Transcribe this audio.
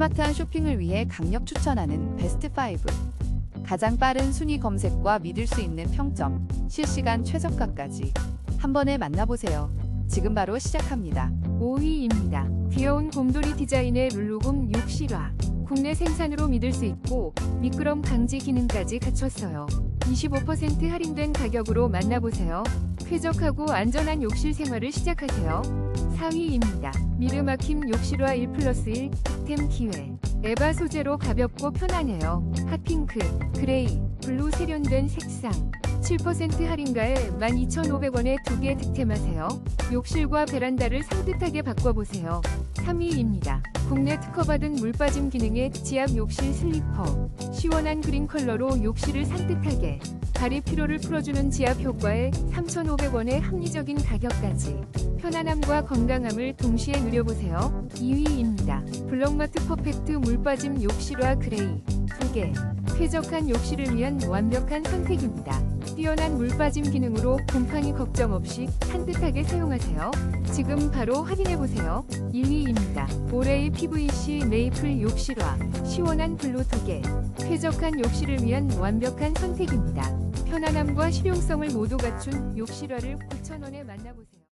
스마트한 쇼핑을 위해 강력 추천하는 베스트 5. 가장 빠른 순위 검색과 믿을 수 있는 평점, 실시간 최저가까지 한 번에 만나보세요. 지금 바로 시작합니다. 5위입니다. 귀여운 곰돌이 디자인의 룰루곰 6실화. 국내 생산으로 믿을 수 있고 미끄럼 방지 기능까지 갖췄어요. 25% 할인된 가격으로 만나보세요. 쾌적하고 안전한 욕실 생활을 시작하세요. 4위입니다. 미르마킴 욕실화 1 플러스 1 득템 기회. 에바 소재로 가볍고 편하네요. 핫핑크, 그레이, 블루 세련된 색상. 7% 할인가에 12,500원에 두 개 득템하세요. 욕실과 베란다를 산뜻하게 바꿔보세요. 3위입니다. 국내 특허받은 물빠짐 기능의 지압 욕실 슬리퍼. 시원한 그린 컬러로 욕실을 산뜻하게. 다리 피로를 풀어주는 지압 효과에 3,500원의 합리적인 가격까지. 편안함과 건강함을 동시에 누려보세요. 2위입니다. 블록마트 퍼펙트 물빠짐 욕실화 그레이. 2개. 쾌적한 욕실을 위한 완벽한 선택입니다. 뛰어난 물빠짐 기능으로 곰팡이 걱정 없이 산뜻하게 사용하세요. 지금 바로 확인해보세요. 1위입니다. 올해의 PVC 메이플 욕실화. 시원한 블루 2개. 쾌적한 욕실을 위한 완벽한 선택입니다. 편안함과 실용성을 모두 갖춘 욕실화를 9,000원에 만나보세요.